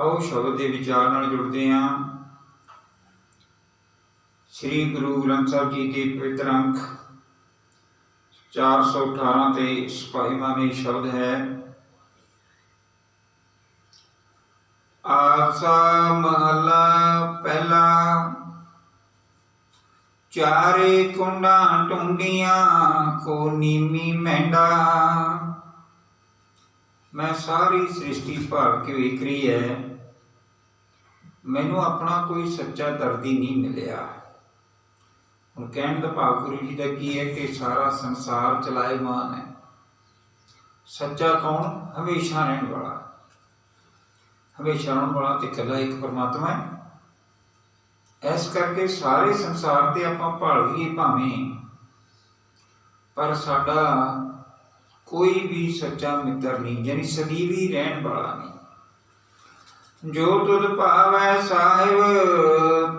ਆਓ ਸ਼ਬਦ ਦੇ ਵਿਚਾਰ ਨਾਲ ਜੁੜਦੇ ਹਾਂ। ਸ੍ਰੀ ਗੁਰੂ ਗ੍ਰੰਥ ਸਾਹਿਬ ਜੀ ਦੇ ਪਵਿੱਤਰ ਅੰਕ 418 ਤੇ ਸਿਪਾਹੀਵਾਂ ਦੇ ਸ਼ਬਦ ਹੈ, ਆਸਾ ਮਹਲਾ ਪਹਿਲਾ, ਚਾਰੇ ਕੁੰਡਾਂ ਟੁੰਡੀਆਂ ਕੋ ਨੀਮੀ ਮੈਂਡਾ ਮੈਂ ਸਾਰੀ ਸ੍ਰਿਸ਼ਟੀ ਭਾਲ ਕੇ ਵੇਖ ਰਹੀ ਹੈ। ਮੈਨੂੰ ਆਪਣਾ ਕੋਈ ਸੱਚਾ ਦਰਦੀ ਨਹੀਂ ਮਿਲਿਆ। ਹੁਣ ਕਹਿਣ ਦਾ ਭਾਵ ਗੁਰੂ ਜੀ ਦਾ ਕੀ ਹੈ ਕਿ ਸਾਰਾ ਸੰਸਾਰ ਚਲਾਇਮਾਨ ਹੈ। ਸੱਚਾ ਕੌਣ? ਹਮੇਸ਼ਾ ਰਹਿਣ ਵਾਲਾ। ਹਮੇਸ਼ਾ ਰਹਿਣ ਵਾਲਾ ਤੇ ਇਕੱਲਾ ਇੱਕ ਪਰਮਾਤਮਾ ਹੈ। ਇਸ ਕਰਕੇ ਸਾਰੇ ਸੰਸਾਰ ਤੇ ਆਪਾਂ ਭਾਲ ਲਈਏ ਭਾਵੇਂ। ਪਰ ਸਾਡਾ ਕੋਈ ਵੀ ਸੱਚਾ ਮਿੱਤਰ ਨਹੀਂ, ਯਾਨੀ ਸਦੀਵੀ ਰਹਿਣ ਵਾਲਾ ਨਹੀਂ। ਜੋ ਤੁਧ ਭਾਵੈ ਸਾਹਿਬ,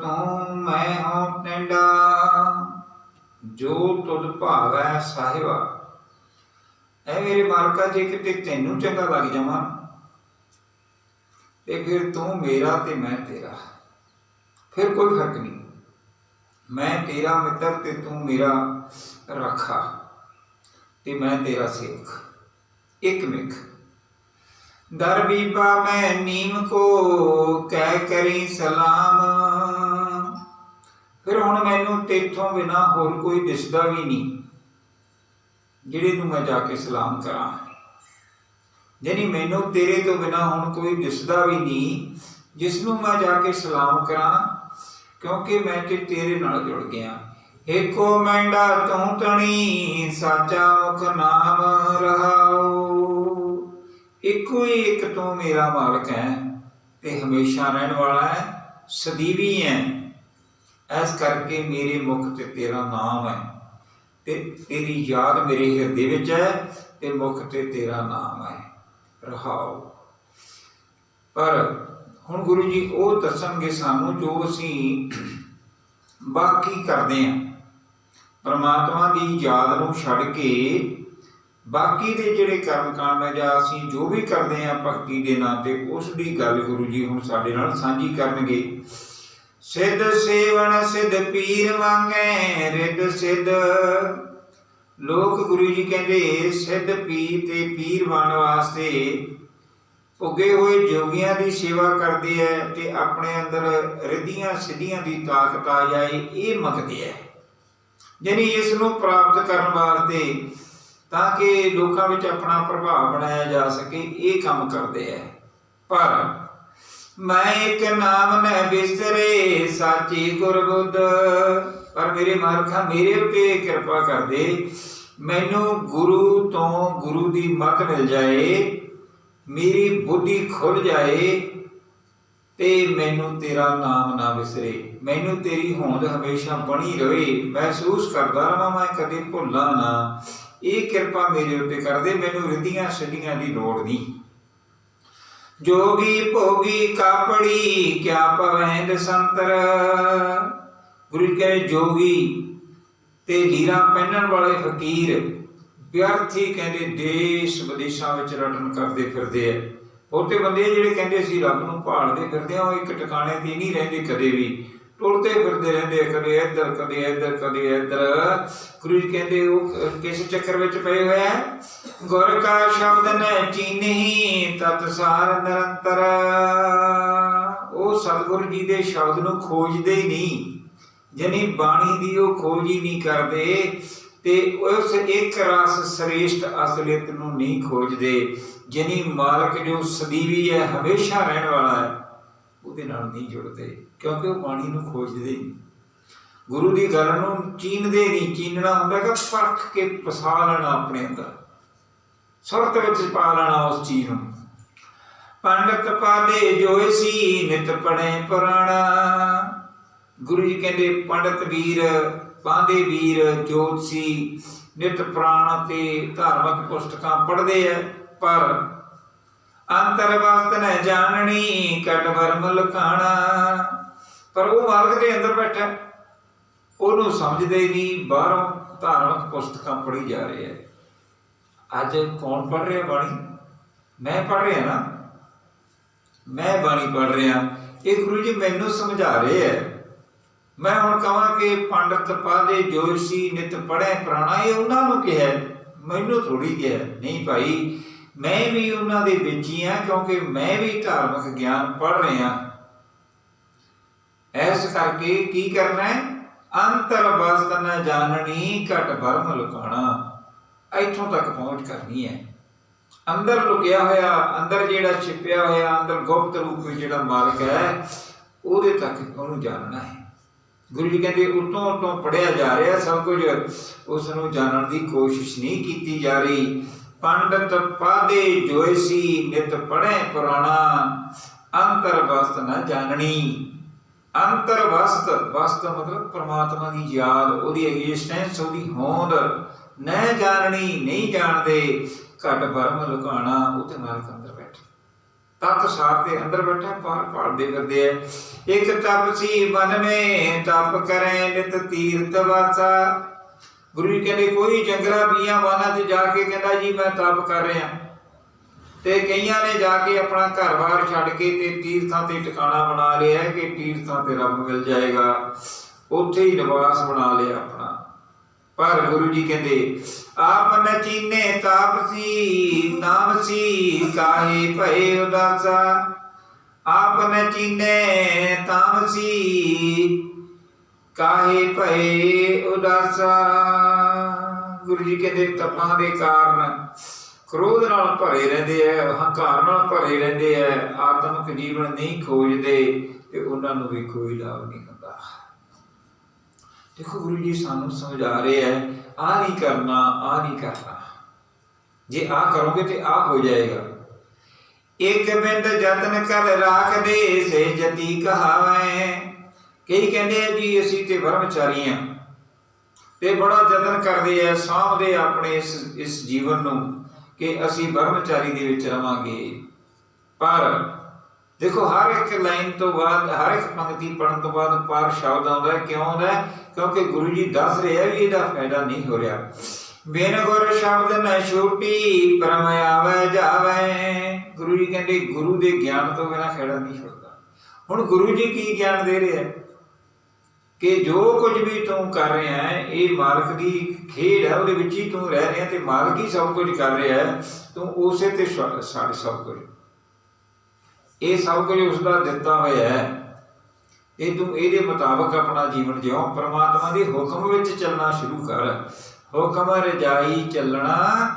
ਤੂੰ ਮੈਂ ਹਾਂ ਟੰਡਾ। ਜੋ ਤੁਧ ਭਾਵੈ ਸਾਹਿਬਾ, ਐ ਮੇਰੇ ਮਾਲਕਾ ਜੇ, ਕਿਤੇ ਤੈਨੂੰ ਚੰਗਾ ਲੱਗ ਜਾਵਾਂ? ਤੇ ਫਿਰ ਤੂੰ ਮੇਰਾ ਤੇ ਮੈਂ ਤੇਰਾ। ਫਿਰ ਕੋਈ ਫ਼ਰਕ ਨਹੀਂ। ਮੈਂ ਤੇਰਾ ਮਿੱਤਰ ਤੇ ਤੂੰ ਮੇਰਾ ਰਾਖਾ। ਤੇ ਮੈਂ ਤੇਰਾ ਸੇਖ ਇੱਕ ਮਿੱਖ। ਦਰ ਬੀਬਾ ਮੈਂ ਨੀਮ ਕੋ, ਕਹਿ ਕਰੀ ਸਲਾਮ। ਫਿਰ ਹੁਣ ਮੈਨੂੰ ਤੇਥੋਂ ਬਿਨਾ ਹੋਰ ਕੋਈ ਦਿਸਦਾ ਵੀ ਨਹੀਂ, ਜਿਹੜੇ ਨੂੰ ਮੈਂ ਜਾ ਕੇ ਸਲਾਮ ਕਰਾਂ। ਯਾਨੀ ਮੈਨੂੰ ਤੇਰੇ ਤੋਂ ਬਿਨਾ ਹੁਣ ਕੋਈ ਦਿਸਦਾ ਵੀ ਨਹੀਂ, ਜਿਸ ਨੂੰ ਮੈਂ ਜਾ ਕੇ ਸਲਾਮ ਕਰਾਂ, ਕਿਉਂਕਿ ਮੈਂ ਤੇ ਤੇਰੇ ਨਾਲ ਜੁੜ ਗਿਆ। ਏਕੋ ਮੈਂਡਾ ਤੂੰ ਤਣੀ, ਸਾਚਾ ਮੁਖ ਨਾਮ ਰਹਾਉ। ਇੱਕੋ ਹੀ ਇੱਕ ਤੂੰ ਮੇਰਾ ਮਾਲਕ ਹੈ ਤੇ ਹਮੇਸ਼ਾ ਰਹਿਣ ਵਾਲਾ ਹੈ, ਸਦੀਵੀ ਹੈ। ਇਸ ਕਰਕੇ ਮੇਰੇ ਮੁਖ ਤੇ ਤੇਰਾ ਨਾਮ ਹੈ ਤੇ ਤੇਰੀ ਯਾਦ ਮੇਰੇ ਹਿਰਦੇ ਵਿੱਚ ਹੈ ਤੇ ਮੁਖ ਤੇ ਤੇਰਾ ਨਾਮ ਹੈ। ਰਹਾਉ ਪਰ ਹੁਣ ਗੁਰੂ ਜੀ ਉਹ ਦੱਸਣਗੇ ਸਾਨੂੰ ਜੋ ਅਸੀਂ ਬਾਕੀ ਕਰਦੇ ਹਾਂ। ਪਰਮਾਤਮਾ ਦੀ ਯਾਦ ਨੂੰ ਛੱਡ ਕੇ ਬਾਕੀ ਦੇ ਜਿਹੜੇ ਕਰਮ ਕਾਂਡ ਹੈ ਜਾਂ ਅਸੀਂ ਜੋ ਵੀ ਕਰਦੇ ਹਾਂ ਭਗਤੀ ਦੇ ਨਾਂ ਤੇ, ਉਸ ਦੀ ਗੱਲ ਗੁਰੂ ਜੀ ਹੁਣ ਸਾਡੇ ਨਾਲ ਸਾਂਝੀ ਕਰਨਗੇ। ਸਿੱਧ ਸੇਵਨ, ਸਿੱਧ ਪੀਰ ਵਾਂਗੇ, ਰਿੱਧ ਸਿੱਧ। ਲੋਕ ਗੁਰੂ ਜੀ ਕਹਿੰਦੇ, ਸਿੱਧ ਪੀਰ ਤੇ ਪੀਰ ਬਣ ਵਾਸਤੇ ਉੱਗੇ ਹੋਏ ਜੋਗੀਆਂ ਦੀ ਸੇਵਾ ਕਰਦੇ ਐ ਤੇ ਆਪਣੇ ਅੰਦਰ ਰਿੱਧੀਆਂ ਸਿੱਧੀਆਂ ਦੀ ਤਾਕਤ ਆ ਜਾਏ, ਇਹ ਮੰਗਦੇ ਐ। ਯਾਨੀ ਇਸ ਨੂੰ ਪ੍ਰਾਪਤ ਕਰਨ ਵਾਸਤੇ ਤਾਂ ਕਿ ਲੋਕਾਂ ਵਿੱਚ ਆਪਣਾ ਪ੍ਰਭਾਵ ਬਣਾਇਆ ਜਾ ਸਕੇ, ਇਹ ਕੰਮ ਕਰਦੇ ਐ। ਪਰ ਮੈਂ ਇੱਕ ਨਾਮ ਨ ਬਿਸਰੇ ਸਾਚੀ ਗੁਰਬੁੱਧ। ਪਰ ਮੇਰੇ ਮਾਲਕਾ, ਮੇਰੇ ਉੱਤੇ ਕਿਰਪਾ ਕਰ ਦੇ। ਮੈਨੂੰ ਗੁਰੂ ਤੋਂ ਗੁਰੂ ਦੀ ਮਤ ਮਿਲ ਜਾਏ, ਮੇਰੀ ਬੁੱਧੀ ਖੁੱਲ ਜਾਏ ਤੇ ਮੈਨੂੰ ਤੇਰਾ ਨਾਮ ਨਾ ਵਿਸਰੇ ਮੈਨੂੰ ਤੇਰੀ ਹੋਂਦ ਹਮੇਸ਼ਾ ਬਣੀ ਰਹੇ। ਮਹਿਸੂਸ ਕਰਦਾ ਰਵਾਂ ਮੈਂ, ਕਦੇ ਭੁੱਲਾਂ ਨਾ। ਇਹ ਕਿਰਪਾ ਮੇਰੇ ਉੱਤੇ ਕਰ ਦੇ, ਮੈਨੂੰ ਰਿੱਧੀਆਂ ਸਿੱਧੀਆਂ ਦੀ ਲੋੜ ਨਹੀਂ। ਜੋਗੀ ਭੋਗੀ ਕਾਪੜੀ, ਕਿਆ ਪਵੈਂਦ ਸੰਤਰ। ਗੁਰੂ ਜੀ ਕਹਿੰਦੇ ਜੋਗੀ, ਤੇ ਲੀਰਾ ਪਹਿਨਣ ਵਾਲੇ ਫਕੀਰ, ਵਿਅਰਥੀ ਕਹਿੰਦੇ, ਦੇਸ਼ ਵਿਦੇਸ਼ਾਂ ਵਿੱਚ ਰਟਨ ਕਰਦੇ ਫਿਰਦੇ ਆ। ਬਹੁਤੇ ਬੰਦੇ ਜਿਹੜੇ ਕਹਿੰਦੇ ਸੀ, ਰੱਬ ਨੂੰ ਭਾਲਦੇ ਫਿਰਦੇ ਆ, ਉਹ ਇੱਕ ਟਿਕਾਣੇ ਤੇ ਨਹੀਂ ਰਹਿੰਦੇ ਕਦੇ ਵੀ। ਟੁਰਦੇ ਫਿਰਦੇ ਰਹਿੰਦੇ ਕਦੇ ਇੱਧਰ ਕਦੇ ਇੱਧਰ ਕਦੇ ਇੱਧਰ। ਗੁਰੂ ਜੀ ਕਹਿੰਦੇ, ਉਹ ਕਿਸ ਚੱਕਰ ਵਿੱਚ ਪਏ ਹੋਏ ਗੁਰ ਕਾ ਸ਼ਬਦ ਨ ਚੀਨਹੀ ਤਤ ਸਾਰ ਨਿਰੰਤਰ। ਉਹ ਸਤਿਗੁਰੂ ਜੀ ਦੇ ਸ਼ਬਦ ਨੂੰ ਖੋਜਦੇ ਹੀ ਨਹੀਂ। ਜਨੀ ਬਾਣੀ ਦੀ ਉਹ ਖੋਜ ਹੀ ਨਹੀਂ ਕਰਦੇ ਤੇ ਉਸ ਇੱਕ ਰਸ ਸ੍ਰੇਸ਼ਟ ਅਸਲੀਅਤ ਨੂੰ ਨਹੀਂ ਖੋਜਦੇ। ਜਿਨੀ ਮਾਲਕ ਜੋ ਸਦੀਵੀ ਹੈ, ਹਮੇਸ਼ਾ ਰਹਿਣ ਵਾਲਾ ਹੈ, ਉਹਦੇ ਨਾਲ ਨਹੀਂ ਜੁੜਦੇ। ਕਿਉਂਕਿ ਉਹ ਬਾਣੀ ਨੂੰ ਖੋਜਦੇ ਨਹੀਂ। ਗੁਰੂ ਦੀ ਗੱਲ ਨੂੰ ਚੀਨਦੇ ਨਹੀਂ। ਚੀਨਣਾ ਹੁੰਦਾ ਕਿ ਪਰਖ ਕੇ ਪਸਾ ਲੈਣਾ ਆਪਣੇ ਅੰਦਰ। ਸੁਰਤ ਵਿੱਚ ਪਾ ਲੈਣਾ ਉਸ ਚੀਜ਼ ਨੂੰ। ਪੰਡਤ ਪਾਦੇ ਜੋਇਸੀ ਨਿਤ ਪੜੇ ਪੁਰਾਣਾ। ਗੁਰੂ ਜੀ ਕਹਿੰਦੇ, ਪੰਡਤ ਵੀਰ ਪਾਂਦੇ ਵੀਰ, ਜੋਤ ਸੀ, ਨਿਤ ਪ੍ਰਾਣ ਤੇ ਧਾਰਮਿਕ ਪੁਸਤਕਾਂ ਪੜ੍ਹਦੇ ਆ, ਪਰ ਅੰਤਰ ਵਸਤ ਨੇ ਜਾਣਨੀ ਕਟ ਵਰਮ ਲਖਾਣਾ ਪਰ ਉਹ ਮਾਲਕ ਦੇ ਅੰਦਰ ਬੈਠਾ। ਉਹਨੂੰ ਸਮਝਦੇ ਨਹੀਂ, ਬਾਹਰੋਂ ਧਾਰਮਿਕ ਪੁਸਤਕਾਂ ਪੜ੍ਹੀ ਜਾ ਰਹੇ ਆ। ਅੱਜ ਕੌਣ ਪੜ੍ਹ ਰਿਹਾ ਬਾਣੀ? ਮੈਂ ਪੜ੍ਹ ਰਿਹਾ ਨਾ। ਮੈਂ ਬਾਣੀ ਪੜ੍ਹ ਰਿਹਾ। ਇਹ ਗੁਰੂ ਜੀ ਮੈਨੂੰ ਸਮਝਾ ਰਹੇ ਹੈ ਮੈਂ ਹੁਣ ਕਹਾਂ ਕਿ ਪੰਡਤ ਪਾਦੇ ਜੋਸ਼ੀ ਨਿਤ ਪੜ੍ਹੇ ਪ੍ਰਾਣਾ, ਇਹ ਉਹਨਾਂ ਨੂੰ ਕਿਹਾ। ਮੈਨੂੰ ਥੋੜੀ ਕਿਹਾ। ਹੈ। ਨਹੀਂ ਭਾਈ, ਮੈਂ ਵੀ ਉਹਨਾਂ ਦੇ ਵਿੱਚ ਹੀ ਹਾਂ ਕਿਉਂਕਿ ਮੈਂ ਵੀ ਧਾਰਮਿਕ ਗਿਆਨ ਪੜ੍ਹ ਰਿਹਾ। ਐਸ ਕਰਕੇ ਕੀ ਕਰਨਾ ਹੈ? ਅੰਤਰ ਵਸਤ ਨ ਜਾਣਨੀ, ਘਟ ਬਰਮ ਲੁਕਾਣਾ ਇੱਥੋਂ ਤੱਕ ਪਹੁੰਚ ਕਰਨੀ ਹੈ। ਅੰਦਰ ਲੁਕਿਆ ਹੋਇਆ, ਅੰਦਰ ਜਿਹੜਾ ਛਿਪਿਆ ਹੋਇਆ, ਅੰਦਰ ਗੁਪਤ ਰੂਪ ਵਿੱਚ ਜਿਹੜਾ ਮਾਲਕ ਹੈ, ਉਹਦੇ ਤੱਕ ਉਹਨੂੰ ਜਾਣਨਾ ਹੈ। ਗੁਰੂ ਜੀ ਕਹਿੰਦੇ, ਉਤੋਂ ਉਤੋਂ ਪੜਿਆ ਜਾ ਰਿਹਾ, ਸਭ ਕੁਝ ਉਸ ਨੂੰ ਜਾਣਨ ਦੀ ਕੋਸ਼ਿਸ਼ ਨਹੀਂ ਕੀਤੀ ਜਾ ਰਹੀ। ਪੰਡਤ ਪਾਦੇ ਜੋਇਸੀ ਨਿਤ ਪੜੈ ਪੁਰਾਣਾ, ਅੰਤਰ ਵਸਤ ਨ ਜਾਣਨੀ। ਅੰਤਰ ਵਸਤ ਵਸਤ ਮਤਲਬ ਪ੍ਰਮਾਤਮਾ ਦੀ ਯਾਦ, ਉਹਦੀ ਐਗਜ਼ਿਸਟੈਂਸ ਉਹਦੀ ਹੋਂਦ। ਨਾ ਜਾਣਨੀ, ਨਹੀਂ ਜਾਣਦੇ, ਘਟ ਭਰਮ ਲੁਕਾਣਾ ਉਹ ਤੇ ਮਾਲਕ ਅੰਦਰ ਬੈਠਾ। ਤਤ ਸਾਰ ਦੇ ਅੰਦਰ ਬੈਠਾ ਪਾਰ ਭਾਲਦੇ ਫਿਰਦੇ ਐ ਇੱਕ ਤਪ ਸੀ ਮਨ ਮੇ, ਤਪ ਕਰੇ ਨਿਤ ਤੀਰਥ ਵਾਸਾ। ਗੁਰੂ ਜੀ ਕਹਿੰਦੇ, ਕੋਈ ਜੰਗਲਾ ਬੀਆਂ ਵਾਨਾ ਤੇ ਜਾ ਕੇ ਕਹਿੰਦਾ ਜੀ, ਮੈਂ ਤਪ ਕਰ ਰਿਹਾ। ਤੇ ਕਈਆਂ ਨੇ ਜਾ ਕੇ ਆਪਣਾ ਘਰ-ਬਾਰ ਛੱਡ ਕੇ ਤੇ ਤੀਰਥਾਂ ਤੇ ਟਿਕਾਣਾ ਬਣਾ ਲਿਆ ਕਿ ਤੀਰਥਾਂ ਤੇ ਰੱਬ ਮਿਲ ਜਾਏਗਾ। ਉੱਥੇ ਹੀ ਨਿਵਾਸ ਬਣਾ ਲਿਆ ਆਪਣਾ। ਪਰ ਗੁਰੂ ਜੀ ਕਹਿੰਦੇ, ਆਪ ਨ ਚੀਨੇ ਤਾਪਸੀ ਤਾਮਸੀ ਕਾਹੇ ਭਏ ਉਦਾਸਾ? ਆਪ ਨ ਚੀਨੇ ਤਾਮਸੀ ਕਾਹੇ ਭਏ ਉਦਾਸਾ? ਗੁਰੂ ਜੀ ਕਹਿੰਦੇ, ਤਪਾਂ ਦੇ ਕਾਰਨ ਕ੍ਰੋਧ ਨਾਲ ਭਰੇ ਰਹਿੰਦੇ ਐ ਹੰਕਾਰ ਨਾਲ ਭਰੇ ਰਹਿੰਦੇ ਐ ਆਤਮਿਕ ਜੀਵਨ ਨਹੀਂ ਖੋਜਦੇ ਤੇ ਉਹਨਾਂ ਨੂੰ ਵੀ ਕੋਈ ਲਾਭ ਨਹੀਂ ਹੁੰਦਾ। ਦੇਖੋ ਗੁਰੂ ਜੀ ਸਾਨੂੰ ਸਮਝਾ ਰਹੇ ਐ ਆ ਨਹੀਂ ਕਰਨਾ ਆ ਨਹੀਂ ਕਰਨਾ। ਜੇ ਆ ਕਰੋਗੇ ਤੇ ਆ ਹੋ ਜਾਏਗਾ। ਇੱਕ ਬਿੰਦ ਯਤਨ ਕਰ ਰਾਖਦੇ ਸੇ ਜਤੀ ਕਹਾਵੇਂ। ਕਈ ਕਹਿੰਦੇ ਆ ਜੀ, ਅਸੀਂ ਤੇ ਬ੍ਰਹਮਚਾਰੀ ਆ। ਤੇ ਬੜਾ ਯਤਨ ਕਰਦੇ ਆ ਸਾਹਮਣੇ ਆਪਣੇ ਇਸ ਇਸ ਜੀਵਨ ਨੂੰ। ਕਿ ਅਸੀਂ ਬ੍ਰਹਮਚਾਰੀ ਦੇ ਵਿੱਚ ਰਵਾਂਗੇ। ਪਰ ਦੇਖੋ, ਹਰ ਇੱਕ ਲਾਈਨ ਤੋਂ ਬਾਅਦ, ਹਰ ਇੱਕ ਪੰਕਤੀ ਪੜਨ ਤੋਂ ਬਾਅਦ ਪਰ ਸ਼ਬਦ ਆਉਂਦਾ ਕਿਉਂ ਆਉਂਦਾ ਕਿਉਂਕਿ ਗੁਰੂ ਜੀ ਦੱਸ ਰਹੇ ਆ ਵੀ ਇਹਦਾ ਫਾਇਦਾ ਨਹੀਂ ਹੋ ਰਿਹਾ। ਬਿਨ ਗੁਰ ਸ਼ਬਦ ਨ ਛੋਟੀ, ਪਰਮ ਆਵੇ ਜਾਵੇ। ਗੁਰੂ ਜੀ ਕਹਿੰਦੇ, ਗੁਰੂ ਦੇ ਗਿਆਨ ਤੋਂ ਬਿਨਾ ਖੜਾ ਨਹੀਂ ਛੁੱਟਦਾ ਹੁਣ ਗੁਰੂ ਜੀ ਕੀ ਗਿਆਨ ਦੇ ਰਿਹਾ ਕਿ ਜੋ ਕੁਝ ਵੀ ਤੂੰ ਕਰ ਰਿਹਾ ਹੈ, ਇਹ ਮਾਲਕ ਦੀ ਖੇਡ ਹੈ, ਉਹਦੇ ਵਿੱਚ ਹੀ ਤੂੰ ਰਹਿ ਰਿਹਾ ਤੇ ਮਾਲਕ ਹੀ ਸਭ ਕੁਝ ਕਰ ਰਿਹਾ ਹੈ, ਤੂੰ ਉਸੇ ਤੇ ਛੱਡ ਸਭ ਕੁਝ। ਇਹ ਸਭ ਕੁਝ ਉਸ ਦਾ ਦਿੱਤਾ ਹੋਇਆ ਹੈ। ਇਹ ਤੂੰ ਇਹਦੇ ਮੁਤਾਬਕ ਆਪਣਾ ਜੀਵਨ ਜਿਉ। ਪ੍ਰਮਾਤਮਾ ਦੇ ਹੁਕਮ ਵਿੱਚ ਚੱਲਣਾ ਸ਼ੁਰੂ ਕਰ। ਹੁਕਮ ਰਜਾਈ ਚੱਲਣਾ,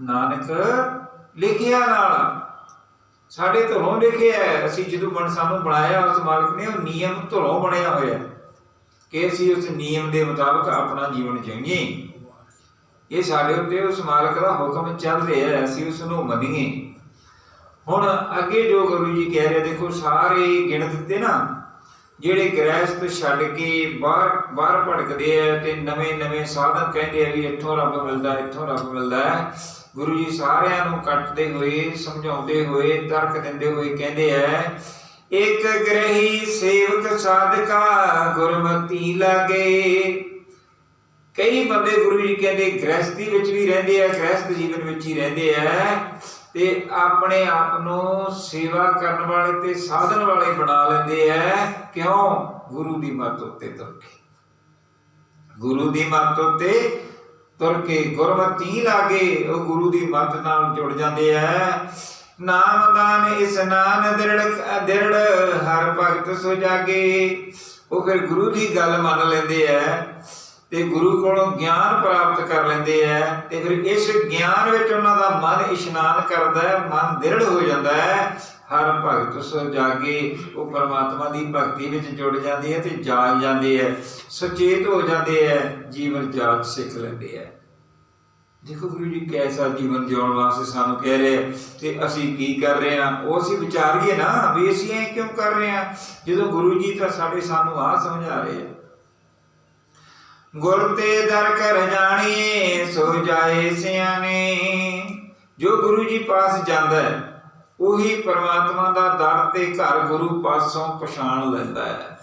ਨਾਨਕ ਲਿਖਿਆ ਨਾਲ। ਸਾਡੇ ਧਰੋਂ ਲਿਖਿਆ ਹੈ। ਅਸੀਂ ਜਦੋਂ ਮਨ ਸਾਨੂੰ ਬਣਾਇਆ, ਉਸ ਮਾਲਕ ਨੇ ਉਹ ਨਿਯਮ ਧਰੋਂ ਬਣਿਆ ਹੋਇਆ ਹੈ। ਕਿ ਅਸੀਂ ਉਸ ਨਿਯਮ ਦੇ ਮੁਤਾਬਕ ਆਪਣਾ ਜੀਵਨ ਜੀਈਏ ਇਹ ਸਾਡੇ ਉੱਤੇ ਉਸ ਮਾਲਕ ਦਾ ਹੁਕਮ ਚੱਲ ਰਿਹਾ ਹੈ, ਅਸੀਂ ਉਸ ਨੂੰ ਮੰਨੀਏ ਹੁਣ ਅੱਗੇ ਜੋ ਗੁਰੂ ਜੀ ਕਹਿ ਰਹੇ, ਦੇਖੋ ਸਾਰੇ ਗਿਣ ਦਿੱਤੇ ਨਾ, ਜਿਹੜੇ ਗ੍ਰਹਿਸਥ ਛੱਡ ਕੇ ਬਾਹਰ ਬਾਹਰ ਭਟਕਦੇ ਆ ਤੇ ਨਵੇਂ ਨਵੇਂ ਸਾਧਨ ਕਹਿੰਦੇ ਆ ਵੀ ਇੱਥੋਂ ਰੱਬ ਮਿਲਦਾ, ਇੱਥੋਂ ਰੱਬ ਮਿਲਦਾ ਹੈ। ਗੁਰੂ ਜੀ ਸਾਰਿਆਂ ਨੂੰ ਕੱਟਦੇ ਹੋਏ, ਸਮਝਾਉਂਦੇ ਹੋਏ, ਤਰਕ ਦਿੰਦੇ ਹੋਏ ਕਹਿੰਦੇ ਆ ਇੱਕ ਗ੍ਰਹੀ ਸੇਵਕ ਸਾਧਕਾ ਗੁਰਮਤੀ ਲਾਗੇ। ਕਈ ਬੰਦੇ ਗੁਰੂ ਜੀ ਕਹਿੰਦੇ ਗ੍ਰਸਤੀ ਵਿੱਚ ਵੀ ਰਹਿੰਦੇ ਆ ਗ੍ਰਸਤ ਜੀਵਨ ਵਿੱਚ ਹੀ ਰਹਿੰਦੇ ਆ ਤੇ ਆਪਣੇ ਆਪ ਨੂੰ ਸੇਵਾ ਕਰਨ ਵਾਲੇ ਤੇ ਸਾਧਨ ਵਾਲੇ ਬਣਾ ਲੈਂਦੇ ਆ। ਕਿਉਂ? ਗੁਰੂ ਦੀ ਮੱਤ ਉੱਤੇ ਤੁਰ ਕੇ। ਗੁਰੂ ਦੀ ਮੱਤ ਉੱਤੇ ਤੁਰ ਕੇ ਗੁਰਮਤੀ ਲਾਗੇ, ਉਹ ਗੁਰੂ ਦੀ ਮੱਤ ਨਾਲ ਜੁੜ ਜਾਂਦੇ ਆ। ਨਾਮ ਦਾਨ ਇਸਨਾਨ ਦਿਰੜ ਦਿਰੜ, ਹਰ ਭਗਤ ਸੋ ਜਾਗੇ। ਉਹ ਫਿਰ ਗੁਰੂ ਦੀ ਗੱਲ ਮੰਨ ਲੈਂਦੇ ਆ ਤੇ ਗੁਰੂ ਕੋਲੋਂ ਗਿਆਨ ਪ੍ਰਾਪਤ ਕਰ ਲੈਂਦੇ ਆ ਤੇ ਫਿਰ ਇਸ ਗਿਆਨ ਵਿੱਚ ਉਹਨਾਂ ਦਾ ਮਨ ਇਸ਼ਨਾਨ ਕਰਦਾ ਹੈ ਮਨ ਦ੍ਰਿੜ ਹੋ ਜਾਂਦਾ ਹੈ ਹਰ ਭਗਤ ਸੋ ਜਾਗੇ। ਉਹ ਪਰਮਾਤਮਾ ਦੀ ਭਗਤੀ ਵਿੱਚ ਜੁੜ ਜਾਂਦੇ ਆ ਤੇ ਜਾਗ ਜਾਂਦੇ ਆ ਸੁਚੇਤ ਹੋ ਜਾਂਦੇ ਆ ਜੀਵਨ ਜਾਚ ਸਿੱਖ ਲੈਂਦੇ ਆ ਦੇਖੋ ਗੁਰੂ ਜੀ, ਕੈਸਾ ਜੀਵਨ ਜਿਉਣ ਵਾਸਤੇ ਸਾਨੂੰ ਕਹਿ ਰਹੇ ਤੇ ਅਸੀਂ ਕੀ ਕਰ ਰਹੇ ਹਾਂ ਉਹ ਅਸੀਂ ਵਿਚਾਰੀਏ ਨਾ, ਵੀ ਅਸੀਂ ਐ ਕਿਉਂ ਕਰ ਰਹੇ ਆ? ਜਦੋਂ ਗੁਰੂ ਜੀ ਤਾਂ ਸਾਡੇ ਸਾਨੂੰ ਆਹ ਸਮਝਾ ਰਹੇ ਆ। ਗੁਰ ਤੇ ਦਰ ਕਰ ਜਾਣੀਏ, ਸੋ ਜਾਏ ਸਿਆਣੇ। ਜੋ ਗੁਰੂ ਜੀ ਪਾਸ ਜਾਂਦਾ ਹੈ, ਉਹੀ ਪਰਮਾਤਮਾ ਦਾ ਦਰ ਤੇ ਘਰ ਗੁਰੂ ਪਾਸੋਂ ਪਛਾਣ ਲੈਂਦਾ ਹੈ।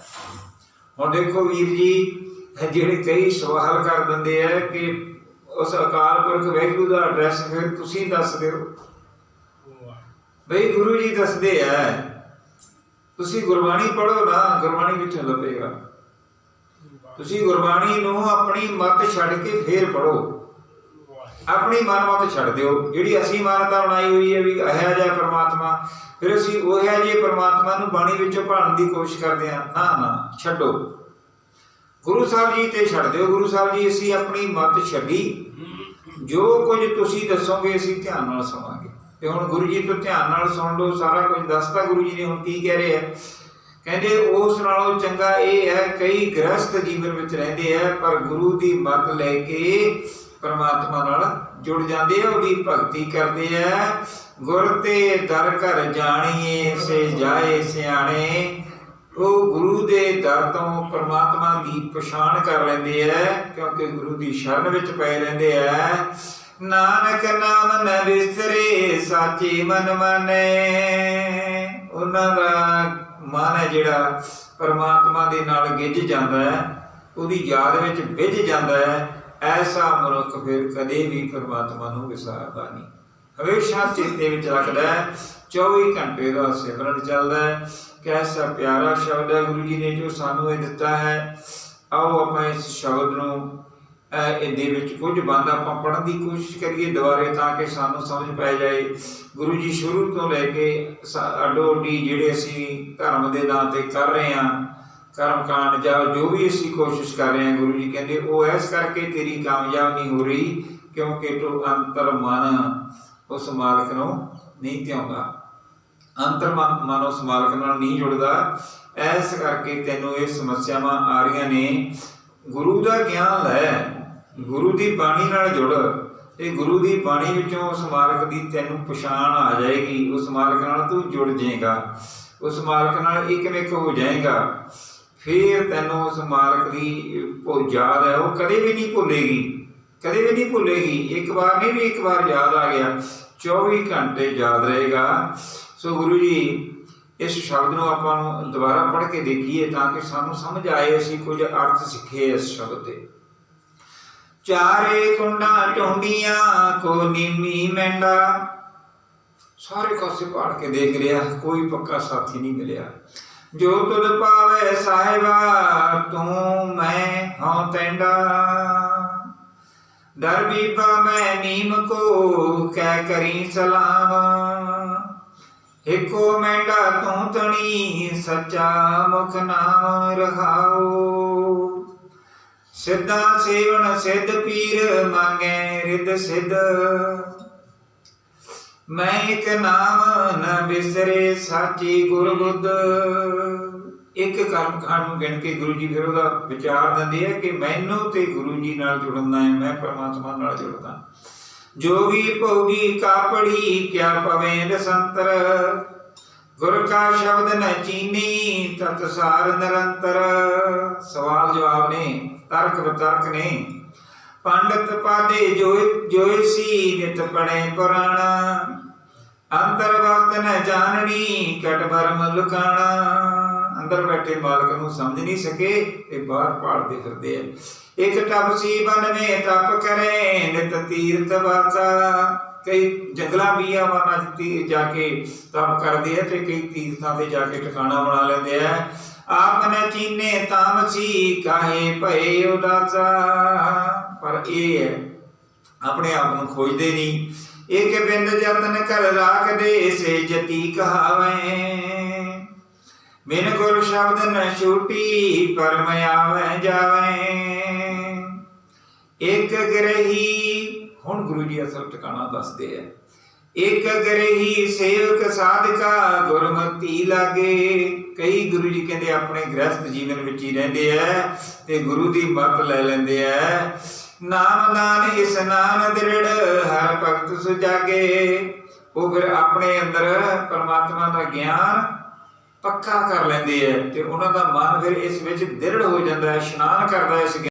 ਹੁਣ ਦੇਖੋ ਵੀਰ ਜੀ ਜਿਹੜੇ ਕਈ ਸਵਾਲ ਕਰ ਦਿੰਦੇ ਆ ਕਿ ਉਸ ਅਕਾਲ ਪੁਰਖ ਵਾਹਿਗੁਰੂ ਦਾ ਐਡਰੈਸ ਫਿਰ ਤੁਸੀਂ ਦੱਸ ਦਿਓ। ਬਈ ਗੁਰੂ ਜੀ ਦੱਸਦੇ ਆ, ਤੁਸੀਂ ਗੁਰਬਾਣੀ ਪੜ੍ਹੋ ਨਾ, ਗੁਰਬਾਣੀ ਵਿੱਚੋਂ ਲੱਭੇਗਾ। ਤੁਸੀਂ ਗੁਰਬਾਣੀ ਨੂੰ ਆਪਣੀ ਮੱਤ ਛੱਡ ਕੇ ਫੇਰ ਪੜ੍ਹੋ। ਆਪਣੀ ਮਨ ਮਤ ਛੱਡ ਦਿਓ। ਜਿਹੜੀ ਅਸੀਂ ਮਾਨਤਾ ਬਣਾਈ ਹੋਈ ਹੈ ਵੀ ਇਹ ਜਿਹਾ ਪਰਮਾਤਮਾ, ਫਿਰ ਅਸੀਂ ਉਹ ਹੈ ਜੇ ਪ੍ਰਮਾਤਮਾ ਨੂੰ ਬਾਣੀ ਵਿੱਚੋਂ ਭਾਲਣ ਦੀ ਕੋਸ਼ਿਸ਼ ਕਰਦੇ ਹਾਂ। ਨਾ ਨਾ, ਛੱਡੋ। ਗੁਰੂ ਸਾਹਿਬ ਜੀ ਤੇ ਛੱਡ ਦਿਓ। ਗੁਰੂ ਸਾਹਿਬ ਜੀ, ਅਸੀਂ ਆਪਣੀ ਮਤ ਛੱਡੀ। ਜੋ ਕੁਝ ਤੁਸੀਂ ਦੱਸੋਗੇ ਅਸੀਂ ਧਿਆਨ ਨਾਲ ਸੁਣਾਂਗੇ ਤੇ ਹੁਣ ਗੁਰੂ ਜੀ ਤੋਂ ਧਿਆਨ ਨਾਲ ਸੁਣ ਲਓ, ਸਾਰਾ ਕੁਝ ਦੱਸਤਾ ਗੁਰੂ ਜੀ ਨੇ, ਹੁਣ ਕੀ ਕਹਿ ਰਹੇ ਆ? ਕਹਿੰਦੇ, ਉਸ ਨਾਲੋਂ ਚੰਗਾ ਇਹ ਹੈ, ਕਈ ਗ੍ਰਸਤ ਜੀਵਨ ਵਿੱਚ ਰਹਿੰਦੇ ਆ, ਪਰ ਗੁਰੂ ਦੀ ਮੱਤ ਲੈ ਕੇ ਪਰਮਾਤਮਾ ਨਾਲ ਜੁੜ ਜਾਂਦੇ ਆ, ਉਹਦੀ ਭਗਤੀ ਕਰਦੇ ਆ। ਗੁਰ ਤੇ ਦਰ ਘਰ ਜਾਣੀਏ, ਸੇ ਜਾਏ ਸਿਆਣੇ ਉਹ ਗੁਰੂ ਦੇ ਦਰ ਤੋਂ ਪਰਮਾਤਮਾ ਦੀ ਪਛਾਣ ਕਰ ਲੈਂਦੇ ਆ ਕਿਉਂਕਿ ਗੁਰੂ ਦੀ ਸ਼ਰਨ ਵਿੱਚ ਪਏ ਰਹਿੰਦੇ ਆ ਨਾਨਕ ਨਾਮ ਨ ਵਿਸਰੇ ਸਾਚੀ ਮਨ ਮਾਨੇ। ਉਹਨਾਂ ਦਾ ਮਨ ਹੈ ਜਿਹੜਾ ਪਰਮਾਤਮਾ ਦੇ ਨਾਲ ਗਿੱਜ ਜਾਂਦਾ ਹੈ ਉਹਦੀ ਯਾਦ ਵਿੱਚ ਵਿੱਝ ਜਾਂਦਾ ਹੈ ਐਸਾ ਮਨੁੱਖ ਫਿਰ ਕਦੇ ਵੀ ਪਰਮਾਤਮਾ ਨੂੰ ਵਿਸਾਰਦਾ ਨਹੀਂ। ਹਮੇਸ਼ਾ ਚੇਤੇ ਵਿੱਚ ਰੱਖਦਾ ਹੈ 24 ਘੰਟੇ ਦਾ ਸਿਮਰਨ ਚੱਲਦਾ ਹੈ। ਕੈਸਾ ਪਿਆਰਾ ਸ਼ਬਦ ਹੈ, ਗੁਰੂ ਜੀ ਨੇ ਜੋ ਸਾਨੂੰ ਇਹ ਦਿੱਤਾ ਹੈ, ਆਓ ਆਪਾਂ ਇਸ ਸ਼ਬਦ ਨੂੰ ਇਹਦੇ ਵਿੱਚ ਕੁਝ ਬੰਦ ਆਪਾਂ ਪੜ੍ਹਨ ਦੀ ਕੋਸ਼ਿਸ਼ ਕਰੀਏ ਦੁਬਾਰੇ ਤਾਂ ਕਿ ਸਾਨੂੰ ਸਮਝ ਪੈ ਜਾਏ। ਗੁਰੂ ਜੀ ਸ਼ੁਰੂ ਤੋਂ ਲੈ ਕੇ ਸ- ਅੱਡੋ ਅੱਡੀ ਜਿਹੜੇ ਅਸੀਂ ਧਰਮ ਦੇ ਨਾਂ ਤੇ ਕਰ ਰਹੇ ਹਾਂ, ਕਰਮ ਕਾਂਡ ਜਾਂ ਜੋ ਵੀ ਅਸੀਂ ਕੋਸ਼ਿਸ਼ ਕਰ ਰਹੇ ਹਾਂ, ਗੁਰੂ ਜੀ ਕਹਿੰਦੇ, ਉਹ ਐਸ ਕਰਕੇ ਤੇਰੀ ਕਾਮਯਾਬ ਨਹੀਂ ਹੋ ਰਹੀ ਕਿਉਂਕਿ ਤੂੰ ਅੰਤਰ ਮਨ ਉਸ ਮਾਲਕ ਨੂੰ ਨਹੀਂ ਧਿਆਉਂਦਾ। ਅੰਤਰ ਮਨ ਮਨ ਨਾਲ ਨਹੀਂ ਜੁੜਦਾ। ਐਸ ਕਰਕੇ ਤੈਨੂੰ ਇਹ ਸਮੱਸਿਆਵਾਂ ਆ ਰਹੀਆਂ ਨੇ। ਗੁਰੂ ਦਾ ਗਿਆਨ ਲੈ। ਗੁਰੂ ਦੀ ਬਾਣੀ ਨਾਲ ਜੁੜ। ਤੇ ਗੁਰੂ ਦੀ ਬਾਣੀ ਵਿੱਚੋਂ ਉਸ ਮਾਲਕ ਦੀ ਤੈਨੂੰ ਪਛਾਣ ਆ ਜਾਏਗੀ। ਉਸ ਮਾਲਕ ਨਾਲ ਤੂੰ ਜੁੜ ਜਾਏਗਾ। ਉਸ ਮਾਲਕ ਨਾਲ ਇੱਕ ਇੱਕਮਿਕ ਹੋ ਜਾਏਗਾ। ਫਿਰ ਤੈਨੂੰ ਉਸ ਮਾਲਕ ਦੀ ਭੁੱਲ ਯਾਦ ਹੈ। ਉਹ ਕਦੇ ਵੀ ਨਹੀਂ ਭੁੱਲੇਗੀ। ਕਦੇ ਵੀ ਨਹੀਂ ਭੁੱਲੇਗੀ। ਇੱਕ ਵਾਰ ਨਹੀਂ ਵੀ ਇੱਕ ਵਾਰ ਯਾਦ ਆ ਗਿਆ। 24 ਘੰਟੇ ਯਾਦ ਰਹੇਗਾ। ਸੋ ਗੁਰੂ ਜੀ, ਇਸ ਸ਼ਬਦ ਨੂੰ ਆਪਾਂ ਨੂੰ ਦੁਬਾਰਾ ਪੜ੍ਹ ਕੇ ਦੇਖੀਏ ਤਾਂ ਕਿ ਸਾਨੂੰ ਸਮਝ ਆਏ ਅਸੀਂ ਕੁਝ ਅਰਥ ਸਿੱਖੇ ਇਸ ਸ਼ਬਦ ਦੇ ਚਾਰੇ ਕੁੰਡਾਂ ਢੋਂਡੀਆਂ ਕੋ ਨੀਮੀ ਮੈਂਡਾ। ਸਾਰੇ ਕਾਸੇ ਪਾੜ ਕੇ ਦੇਖ ਲਿਆ, ਕੋਈ ਪੱਕਾ ਸਾਥੀ ਨਹੀਂ ਮਿਲਿਆ। ਜੋ ਤੁਧ ਪਾਵੇ ਸਾਹਿਬਾ, ਤੂੰ ਮੈਂ ਹਾਂ ਤੈਂਡਾ। ਦਰ ਬੀਬਾ ਮੈਂ ਨੀਮ ਕੋ, ਕਹਿ ਕਰੀ ਸਲਾਮ। ਏਕੋ ਮੈਂਡਾ ਤੂੰ ਤਣੀ, ਸੱਚਾ ਮੁਖ ਨਾਮ ਰਹਾਓ ਸਿੱਧਾ ਸੇਵਨ ਸਿੱਧ ਪੀਰ ਮੰਗੇ ਰਿੱਧ ਸਿੱਧ। ਮੈਂ ਇੱਕ ਨਾਮ ਨ ਬਿਸਰੇ ਸਾਚੀ ਗੁਰਬੁੱਧ ਇੱਕ ਕਰਮ ਨੂੰ ਗਿਣ ਕੇ ਗੁਰੂ ਜੀ ਫਿਰ ਉਹਦਾ ਵਿਚਾਰ ਦਿੰਦੇ ਆ ਕਿ ਮੈਨੂੰ ਤੇ ਗੁਰੂ ਜੀ ਨਾਲ ਜੁੜਨਾ ਹੈ, ਮੈਂ ਪਰਮਾਤਮਾ ਨਾਲ ਜੁੜਦਾ। ਜੋਗੀ ਭੋਗੀ ਕਾਪੜੀ ਕਿਆ ਪਵੇਂ ਦਸੰਤਰ? ਗੁਰ ਕਾ ਸ਼ਬਦ ਨ ਚੀਨੀ, ਤਤ ਸਾਰ ਨਿਰੰਤਰ। ਸਵਾਲ ਜਵਾਬ ਨੇ, ਤਰਕ ਵਿਤਰਕ ਨੇ। ਪੰਡਤ ਪਾਦੇ ਜੋ ਜੋਇ ਸੀ, ਨਿਤ ਪੜੇ ਪੁਰਾਣ। ਅੰਤਰ ਵਕਤ ਨ ਜਾਣਨੀ ਕਟ ਬਰਮ ਲੁਕਾਣਾ ਅੰਦਰ ਬੈਠੇ ਮਾਲਕ ਨੂੰ ਸਮਝ ਨਹੀਂ ਸਕੇ ਤੇ ਬਾਹਰ ਪਾੜਦੇ ਫਿਰਦੇ ਆ। ਇੱਕ ਤਪਸੀ ਬਨ ਮੇ ਤਪ ਕਰੇ, ਨਿਤ ਤੀਰਥ ਵਾਸਾ। ਕਈ ਜੰਗਲਾਂ, ਬੀਆਂ ਵਾਰਾਂ ਚ ਜਾ ਕੇ ਤਪ ਕਰਦੇ ਆ ਤੇ ਕਈ ਤੀਰਥਾਂ ਤੇ ਜਾ ਕੇ ਟਿਕਾਣਾ ਬਣਾ ਲੈਂਦੇ ਆ। ਆਪ ਨੇ ਚੀਨੇ ਤਾਮਸੀ ਕਾਹੇ ਭਏ ਉਦਾਸਾ। ਪਰ ਇਹ ਹੈ, ਆਪਣੇ ਆਪ ਨੂੰ ਖੋਜਦੇ ਨਹੀਂ। ਇੱਕ ਬਿੰਦ ਯਤਨ ਕਰ ਰਾਖਦੇ, ਸੇ ਜਤੀ ਕਹਾਵੇਂ। ਬਿਨ ਗੁਰ ਸ਼ਬਦ ਨ ਛੂਟੀ ਪਰਮ ਆਵੇ ਜਾਵੇ। ਇੱਕ ਗ੍ਰਹੀ, ਹੁਣ ਗੁਰੂ ਜੀ ਅਸਲ ਟਿਕਾਣਾ ਦੱਸਦੇ ਆ। ਇੱਕ ਗ੍ਰਹੀ ਸੇਵਕ ਸਾਧਕਾ ਗੁਰਮਤੀ ਲਾਗੇ। ਕਈ ਗੁਰੂ ਜੀ ਕਹਿੰਦੇ ਆਪਣੇ ਗ੍ਰਸਥ ਜੀਵਨ ਵਿੱਚ ਹੀ ਰਹਿੰਦੇ ਆ ਤੇ ਗੁਰੂ ਦੀ ਮੱਤ ਲੈ ਲੈਂਦੇ ਆ। ਨਾਮ ਨਾਨ ਇਸਨਾਨ ਦ੍ਰਿੜ, ਹਰ ਭਗਤ ਸੁਜਾਗੇ। ਉਹ ਫਿਰ ਆਪਣੇ ਅੰਦਰ ਪਰਮਾਤਮਾ ਦਾ ਗਿਆਨ ਪੱਕਾ ਕਰ ਲੈਂਦੀ ਹੈ ਤੇ ਉਹਨਾਂ ਦਾ ਮਨ ਫਿਰ ਇਸ ਵਿੱਚ ਦ੍ਰਿੜ ਹੋ ਜਾਂਦਾ ਹੈ, ਇਸ਼ਨਾਨ ਕਰਦਾ ਹੈ ਇਸ